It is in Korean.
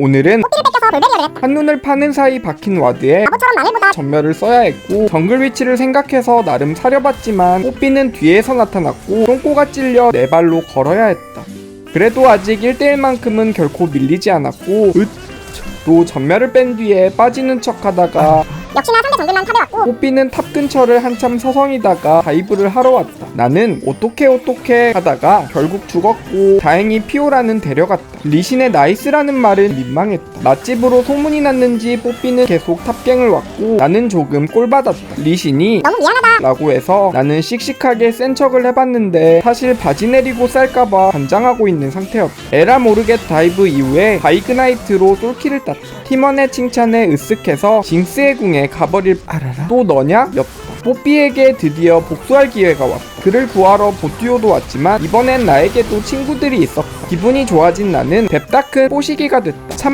오늘은. 한눈을 파는 사이 박힌 와드에 전멸을 써야 했고 정글 위치를 생각해서 나름 사려봤지만 뽀삐는 뒤에서 나타났고 똥꼬가 찔려 네 발로 걸어야 했다. 그래도 아직 1대1만큼은 결코 밀리지 않았고 으로 전멸을 뺀 뒤에 빠지는 척하다가 역시나 상대 정글만 탑해왔고 뽀삐는 탑 근처를 한참 서성이다가 다이브를 하러 왔다. 나는 어떻게 어떻게 하다가 결국 죽었고 다행히 피오라는 데려갔다. 리신의 나이스라는 말은 민망했다. 맛집으로 소문이 났는지 뽀삐는 계속 탑갱을 왔고 나는 조금 꼴받았다. 리신이 너무 미안하다. 라고 해서 나는 씩씩하게 센 척을 해봤는데 사실 바지 내리고 쌀까봐 반장하고 있는 상태였다. 에라 모르겟 다이브 이후에 바이그나이트로 솔킬을 땄다. 팀원의 칭찬에 으쓱해서 징스의 궁에 가버릴 알아라 또 너냐? 였다. 뽀삐에게 드디어 복수할 기회가 왔다. 그를 구하러 보듀오도 왔지만 이번엔 나에게도 친구들이 있었다. 기분이 좋아진 나는 뎁다큰 뽀시기가 됐다. 참